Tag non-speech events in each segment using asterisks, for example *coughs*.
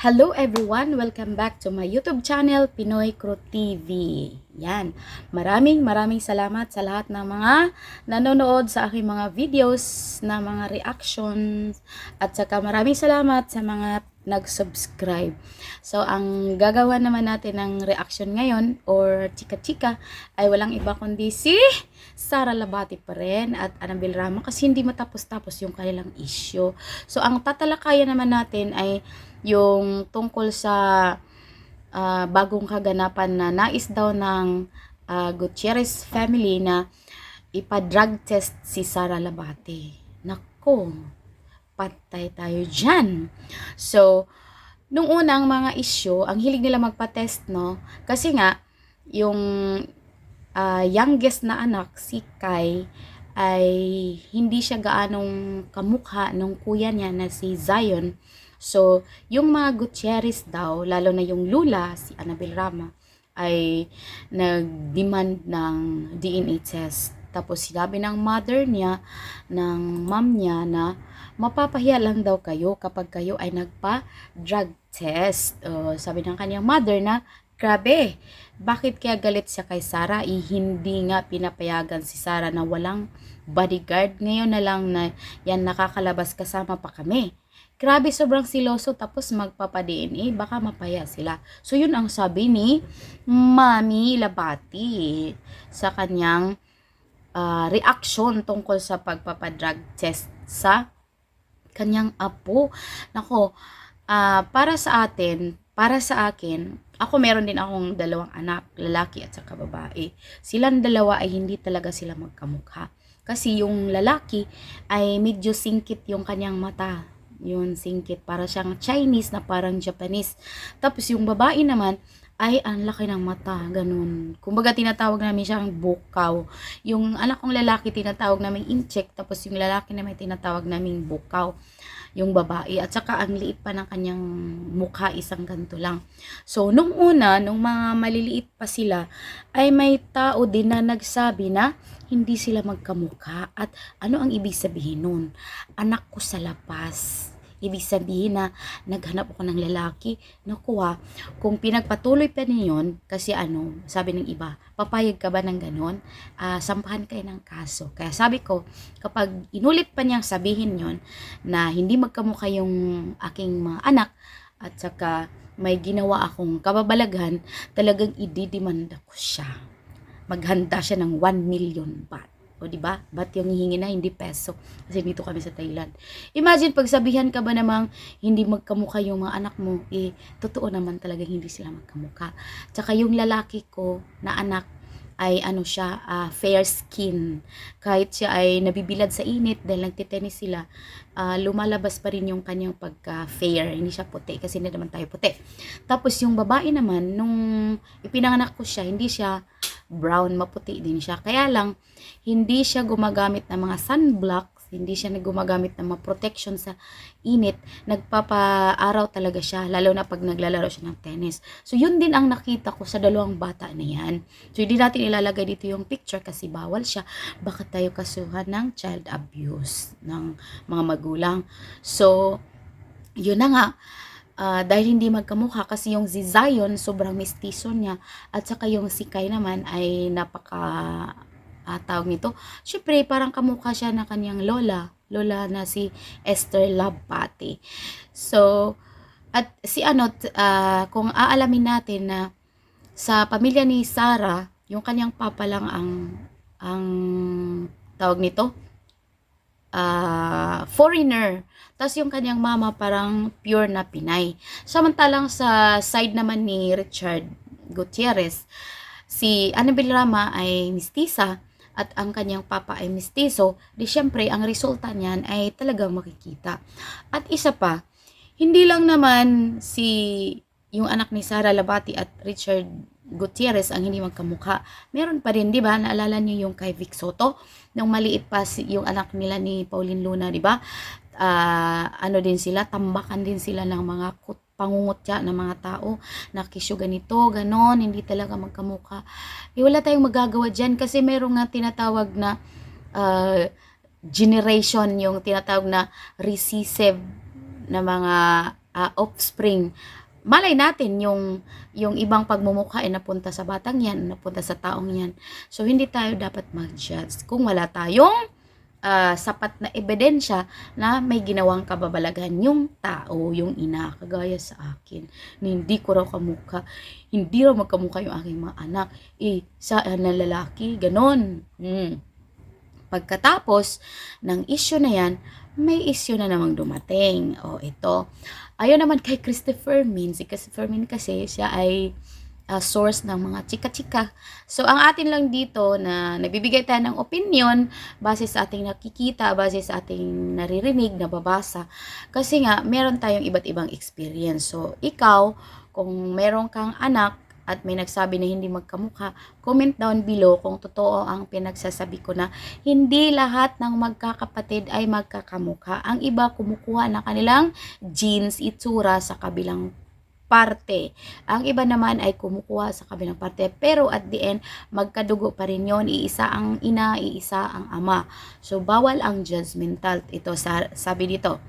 Hello everyone! Welcome back to my YouTube channel, Pinoy Crew TV. Yan. Maraming maraming salamat sa lahat ng mga nanonood sa aking mga videos na mga reactions at saka maraming salamat sa mga nag-subscribe. So, ang gagawa naman natin ng reaction ngayon or chika-chika ay walang iba kundi si Sara Labati pa rin at Annabel Rama kasi hindi matapos-tapos yung kanilang issue. So, ang tatalakayan naman natin ay yung tungkol sa ah, bagong kaganapan na nais daw ng ah, Gutierrez family na ipa-drug test si Sara Labate. Nako, patay tayo dyan. So, nung unang mga issue, ang hilig nila magpa-test, no? Kasi nga, yung ah, youngest na anak, si Kai, ay hindi siya gaanong kamukha nung kuya niya na si Zion. So, yung mga Gutierrez daw, lalo na yung lula, si Annabel Rama, ay nag-demand ng DNA test. Tapos sinabi ng mother niya, ng mom niya na mapapahiya lang daw kayo kapag kayo ay nagpa-drug test. Uh, sabi ng kanyang mother na, grabe, bakit kaya galit siya kay Sarah? Eh, hindi nga pinapayagan si Sarah na walang bodyguard. Ngayon na lang na yan nakakalabas kasama pa kami. Grabe, sobrang siloso tapos magpapa-DNA, baka mapaya sila. So, yun ang sabi ni Mami Labati sa kanyang ah, reaction tungkol sa pagpapadrug test sa kanyang apo. Nako, ah, para sa atin, para sa akin, ako meron din akong dalawang anak, lalaki at saka babae. Silang dalawa ay hindi talaga sila magkamukha. Kasi yung lalaki ay medyo singkit yung kanyang mata. Yun, singkit. Para siyang Chinese na parang Japanese. Tapos yung babae naman, ay ang laki ng mata, ganun. Kumbaga tinatawag namin siyang bukaw. Yung anak kong lalaki tinatawag namin incheck, tapos yung lalaki naman tinatawag namin bukaw. Yung babae. At saka ang liit pa ng kanyang mukha, isang ganto lang. So, nung una, nung mga maliliit pa sila, ay may tao din na nagsabi na hindi sila magkamukha. At ano ang ibig sabihin nun? Anak ko sa lapas. Ibig sabihin na naghanap ako ng lalaki. Naku ah, kung pinagpatuloy pa ninyon, kasi ano, sabi ng iba, papayag ka ba ng ganon? Ah, sampahan kayo ng kaso. Kaya sabi ko, kapag inulit pa niyang sabihin yon na hindi magkamukha yung aking mga anak, at saka may ginawa akong kababalaghan, talagang ididimanda ko siya. Maghanda siya ng 1 million baht. O di ba? Ba't yung hihingi na hindi peso? Kasi dito kami sa Thailand. Imagine pag sabihan ka ba namang hindi magkamukha yung mga anak mo, eh totoo naman talaga hindi sila magkamukha. Tsaka yung lalaki ko na anak ay ano siya, ah, fair skin. Kahit siya ay nabibilad sa init dahil nagtitenis sila, ah, lumalabas pa rin yung kanyang pagka-fair. Hindi siya puti kasi hindi naman tayo puti. Tapos yung babae naman, nung ipinanganak ko siya, hindi siya brown, maputi din siya. Kaya lang, hindi siya gumagamit ng mga sunblocks, hindi siya gumagamit ng mga protection sa init. Nagpapa-araw talaga siya, lalo na pag naglalaro siya ng tennis. So, yun din ang nakita ko sa dalawang bata na yan. So, hindi natin ilalagay dito yung picture kasi bawal siya. Baka tayo kasuhan ng child abuse ng mga magulang. So, yun na nga. Ah, dahil hindi magkamukha kasi yung si Zion sobrang mestizo niya. At saka yung si Kai naman ay napaka ah, tawag nito. Syempre parang kamukha siya ng kanyang lola. Lola na si Esther Labate so at si ano ah, kung aalamin natin na sa pamilya ni Sarah yung kanyang papa lang ang ang tawag nito ah, foreigner tapos yung kanyang mama parang pure na Pinay. Samantalang sa side naman ni Richard Gutierrez, si Annabel Rama ay mistisa at ang kanyang papa ay mistiso, di syempre ang resulta niyan ay talagang makikita. At isa pa, hindi lang naman si yung anak ni Sara Labati at Richard Gutierrez ang hindi magkamukha. Meron pa rin, di ba? Naalala niyo yung kay Vic Soto? Nung maliit pa si, yung anak nila ni Pauline Luna, di ba? ah, ano din sila, tambakan din sila ng mga kut- pangungutya ng mga tao na kisyo ganito, ganon, hindi talaga magkamukha. Eh, wala tayong magagawa dyan kasi meron nga tinatawag na ah, generation, yung tinatawag na recessive na mga ah, offspring. Malay natin yung yung ibang pagmumukha ay napunta sa batang yan, napunta sa taong yan. So hindi tayo dapat mag-judge kung wala tayong ah, sapat na ebidensya na may ginawang kababalaghan yung tao, yung ina, kagaya sa akin. Na hindi ko raw kamukha, hindi raw magkamukha yung aking mga anak. Eh, sa uh, na lalaki, ganon. Hmm. Pagkatapos ng issue na yan, may issue na namang dumating. O ito, ayon naman kay Christopher Min, si Christopher Min kasi siya ay uh, source ng mga chika-chika. So, ang atin lang dito na nagbibigay tayo ng opinion base sa ating nakikita, base sa ating naririnig, nababasa. Kasi nga, meron tayong iba't ibang experience. So, ikaw, kung meron kang anak, at may nagsabi na hindi magkamukha, comment down below kung totoo ang pinagsasabi ko na hindi lahat ng magkakapatid ay magkakamukha. Ang iba kumukuha ng kanilang genes, itsura sa kabilang parte. Ang iba naman ay kumukuha sa kabilang parte. Pero at the end, magkadugo pa rin yon Iisa ang ina, iisa ang ama. So, bawal ang judgmental. Ito, sabi dito.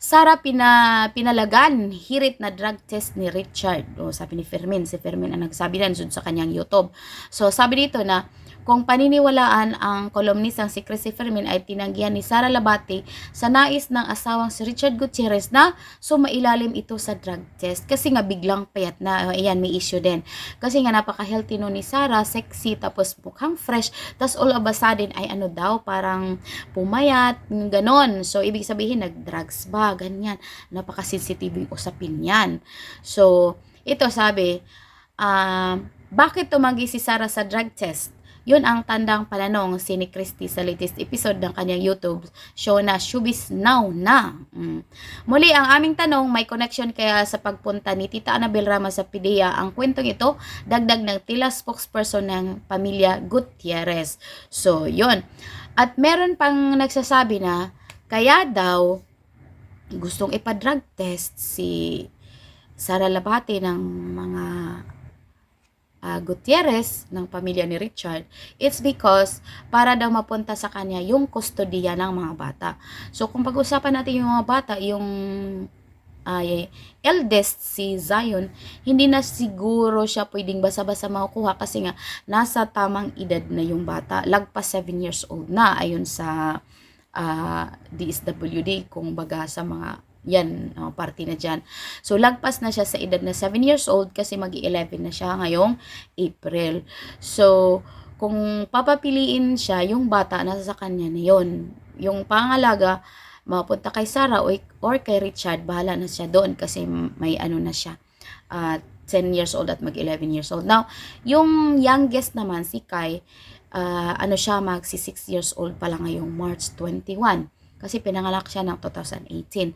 Sara pina, pinalagan, hirit na drug test ni Richard. O, sabi ni Fermin, si Fermin ang nagsabi nan sa kanyang YouTube. So, sabi dito na, kung paniniwalaan ang kolumnistang si Chrissy Fermin ay tinanggihan ni Sara Labate sa nais ng asawang si Richard Gutierrez na sumailalim ito sa drug test kasi nga biglang payat na. Ayan may issue din. Kasi nga napaka-healthy no ni Sara sexy tapos mukhang fresh tapos all of a sudden ay ano daw parang pumayat ganon. So ibig sabihin nag-drugs ba ganyan. Napaka-sensitive yung usapin yan so ito sabi uh, bakit tumanggi si Sara sa drug test yun ang tandang palanong si ni Christy sa latest episode ng kanyang YouTube show na Showbiz Now na. Mm. Muli, ang aming tanong, may connection kaya sa pagpunta ni Tita Annabel Rama sa PIDEA. Ang kwentong ito, dagdag ng tila spokesperson ng pamilya Gutierrez. So, yun. At meron pang nagsasabi na, kaya daw, gustong ipa-drug test si Sara Labate ng mga uh, Gutierrez ng pamilya ni Richard, it's because para daw mapunta sa kanya yung kustodiya ng mga bata. So kung pag-usapan natin yung mga bata, yung uh, eldest si Zion, hindi na siguro siya pwedeng basa-basa makukuha kasi nga nasa tamang edad na yung bata. Lagpas 7 years old na ayon sa uh, DSWD kung baga sa mga yan, uh, party na dyan. So, lagpas na siya sa edad na 7 years old kasi mag 11 na siya ngayong April. So, kung papapiliin siya, yung bata nasa sa kanya na yon Yung pangalaga, mapunta kay Sarah or, or kay Richard, bahala na siya doon kasi may ano na siya. Uh, 10 years old at mag 11 years old. Now, yung youngest naman, si Kai, uh, ano siya, mag 6 years old pa lang ngayong March 21 kasi pinanganak siya ng 2018.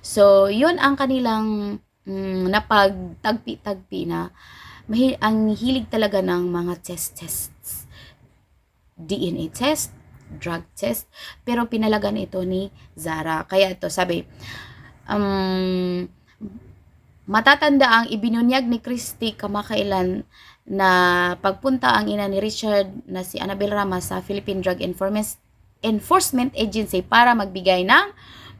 So, yun ang kanilang mm, napagtagpi-tagpi na mahi- ang hilig talaga ng mga test tests. DNA test, drug test, pero pinalagan ito ni Zara. Kaya ito, sabi, um, matatanda ang ibinunyag ni Christy kamakailan na pagpunta ang ina ni Richard na si Annabel Rama sa Philippine Drug Enforcement Enforcement Agency para magbigay ng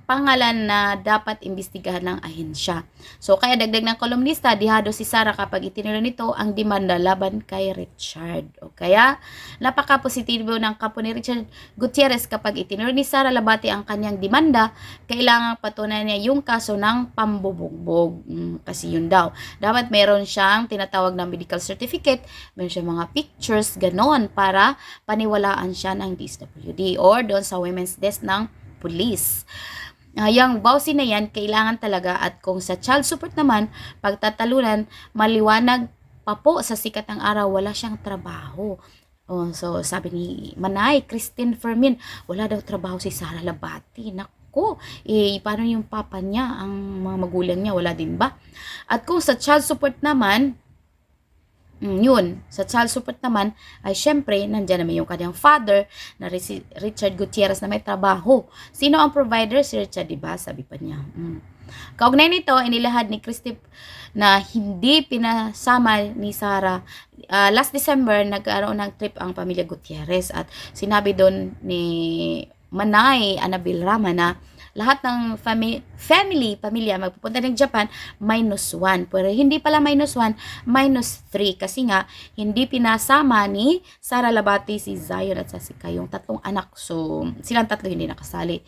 pangalan na dapat imbestigahan ng ahensya. So, kaya dagdag ng kolumnista, dihado si Sara kapag itinuro nito ang demanda laban kay Richard. O kaya, napaka-positibo ng kapo ni Richard Gutierrez kapag itinuro ni Sara Labate ang kanyang demanda, kailangan patunayan niya yung kaso ng pambubugbog. Hmm, kasi yun daw. Dapat meron siyang tinatawag na medical certificate, meron siyang mga pictures, ganon, para paniwalaan siya ng DSWD or doon sa women's desk ng police. Uh, yung bawsi na yan, kailangan talaga at kung sa child support naman, pagtatalunan, maliwanag pa po sa sikat ng araw, wala siyang trabaho. Oh, so sabi ni Manay, Christine Fermin, wala daw trabaho si Sara Labati. Nako, eh, paano yung papa niya, ang mga magulang niya, wala din ba? At kung sa child support naman, yun, sa child support naman, ay syempre, nandyan naman yung kanyang father na Richard Gutierrez na may trabaho. Sino ang provider? Si Richard, diba? Sabi pa niya. Mm. Kaugnay nito, inilahad ni Christy na hindi pinasama ni Sarah. Uh, last December, nagkaroon ng trip ang pamilya Gutierrez at sinabi doon ni Manay Anabil Rama na lahat ng fami- family, pamilya, magpupunta ng Japan, minus 1. Pero hindi pala minus 1, minus 3. Kasi nga, hindi pinasama ni Sara Labati, si Zion at si Sika, yung tatlong anak. So, silang tatlo hindi nakasali.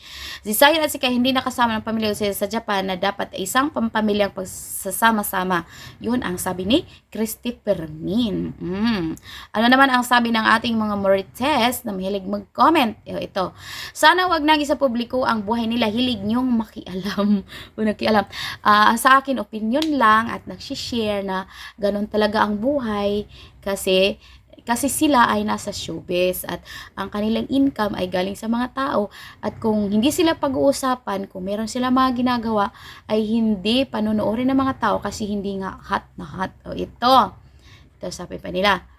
Si Zion at Sika hindi nakasama ng pamilya sila sa Japan na dapat ay isang pampamilyang pagsasama-sama. Yun ang sabi ni Christy Permin. Mm. Ano naman ang sabi ng ating mga Morites na mahilig mag-comment? Ito, sana wag nang isa publiko ang buhay nila. Hilig niyong makialam. *laughs* o nakialam. Ah, sa akin, opinion lang at nagsishare na ganun talaga ang buhay kasi kasi sila ay nasa showbiz at ang kanilang income ay galing sa mga tao at kung hindi sila pag-uusapan, kung meron sila mga ginagawa, ay hindi panonoorin ng mga tao kasi hindi nga hot na hot. O ito, ito sabi pa nila,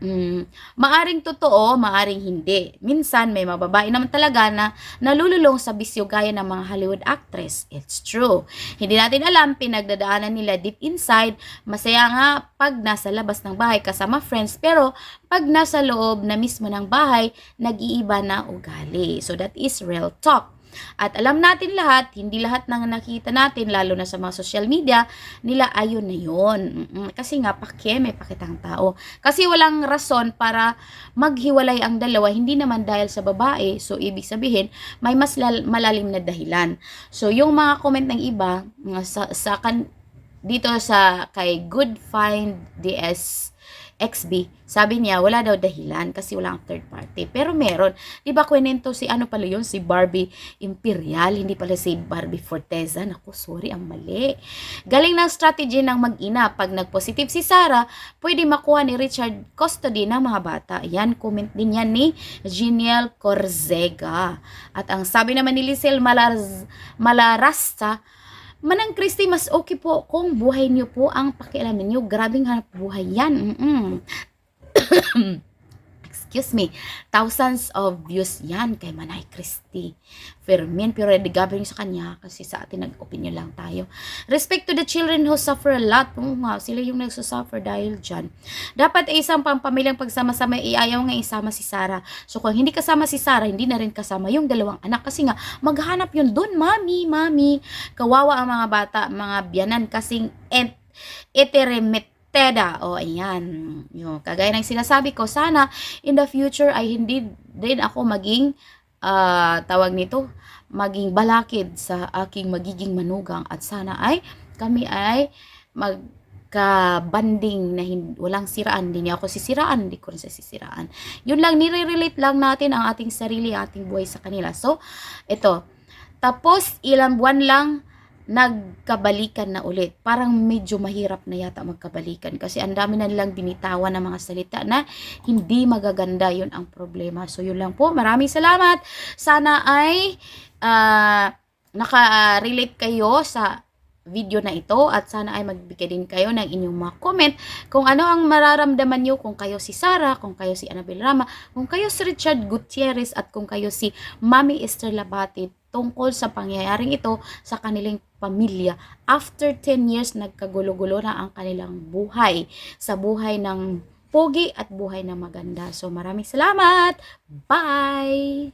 Mm, maaring totoo, maaring hindi. Minsan may mga naman talaga na nalululong sa bisyo gaya ng mga Hollywood actress. It's true. Hindi natin alam pinagdadaanan nila deep inside. Masaya nga pag nasa labas ng bahay kasama friends pero pag nasa loob na mismo ng bahay, nag-iiba na ugali. So that is real talk. At alam natin lahat, hindi lahat ng nakita natin, lalo na sa mga social media, nila ayon na yun. Kasi nga, pake, may pakitang tao. Kasi walang rason para maghiwalay ang dalawa, hindi naman dahil sa babae. So, ibig sabihin, may mas lal- malalim na dahilan. So, yung mga comment ng iba, sa, sa kan, dito sa kay Good Find DS XB, sabi niya, wala daw dahilan kasi wala ang third party. Pero meron. Di ba kwento si ano pala yun? Si Barbie Imperial, hindi pala si Barbie Forteza. Naku, sorry, ang mali. Galing ng strategy ng mag-ina. Pag nag-positive si Sarah, pwede makuha ni Richard custody ng mga bata. Yan, comment din yan ni Geniel Corzega. At ang sabi naman ni Lisel Malar- Malarasta, Manang Christy, mas okay po kung buhay niyo po ang pakialaman niyo. Grabing hanap buhay yan. Mm-mm. *coughs* Excuse me. Thousands of views yan kay Manay Christy. Fermin, pero gabing sa kanya kasi sa atin nag-opinion lang tayo. Respect to the children who suffer a lot. Oo sila yung nagsusuffer dahil dyan. Dapat ay isang pampamilyang pagsama-sama, iayaw nga isama si Sarah. So kung hindi kasama si Sarah, hindi na rin kasama yung dalawang anak. Kasi nga, maghanap yun doon, mami, mami. Kawawa ang mga bata, mga biyanan kasing et, eteremit Teda. O, ayan. Yung, kagaya ng sinasabi ko, sana in the future ay hindi din ako maging, ah, tawag nito, maging balakid sa aking magiging manugang at sana ay kami ay magka-banding na hin- walang siraan. Hindi niya ako sisiraan, hindi ko rin sisiraan. Yun lang, nire-relate lang natin ang ating sarili, ating buhay sa kanila. So, ito. Tapos, ilang buwan lang, nagkabalikan na ulit. Parang medyo mahirap na yata magkabalikan kasi ang dami na nilang binitawan ng mga salita na hindi magaganda. Yun ang problema. So, yun lang po. Maraming salamat. Sana ay ah, naka-relate kayo sa video na ito at sana ay magbigay din kayo ng inyong mga comment kung ano ang mararamdaman nyo kung kayo si Sarah, kung kayo si Annabel Rama, kung kayo si Richard Gutierrez at kung kayo si Mami Esther Labate tungkol sa pangyayaring ito sa kanilang pamilya. After 10 years, nagkagulo-gulo na ang kanilang buhay sa buhay ng pogi at buhay na maganda. So maraming salamat! Bye!